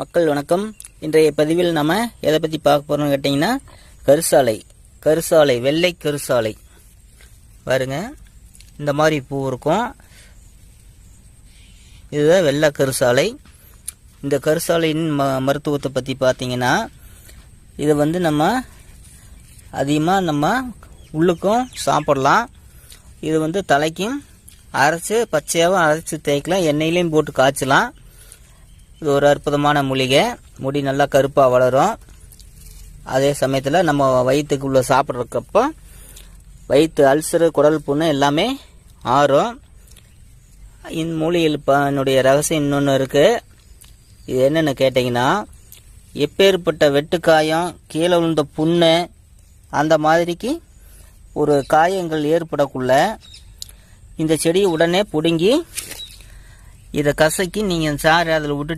மக்கள் வணக்கம். இன்றைய பதிவில் நம்ம எதை பற்றி பார்க்க போகிறோம்னு கேட்டிங்கன்னா கருசாலை கருசாலை வெள்ளை கருசாலை. பாருங்க. இந்த மாதிரி பூ இருக்கும். இதுதான் வெள்ளை கருசாலை. இந்த கருசாலையின் ம மருத்துவத்தை பற்றி பார்த்தீங்கன்னா இதை வந்து நம்ம அதிகமாக நம்ம உள்ளுக்கும் சாப்பிடலாம். இது வந்து தலைக்கும் அரைச்சி பச்சையாகவும் அரைச்சி தேய்க்கலாம். எண்ணெயிலையும் போட்டு காய்ச்சலாம். இது ஒரு அற்புதமான மூலிகை. முடி நல்லா கருப்பாக வளரும். அதே சமயத்தில் நம்ம வயிற்றுக்குள்ளே சாப்பிட்றக்கப்போ வயிற்று அல்சரு குடல் புண்ணு எல்லாமே ஆறும். இந்த மூலிகையில் இப்போ என்னுடைய ரகசியம் இன்னொன்று இருக்குது இது என்னென்னு கேட்டிங்கன்னா எப்பேற்பட்ட வெட்டுக்காயம் கீழே விழுந்த புண்ணு அந்த மாதிரிக்கு ஒரு காயங்கள் ஏற்படக்குள்ள இந்த செடியை உடனே பிடுங்கி இதை கசக்கி நீங்கள் சாறு அதில் விட்டு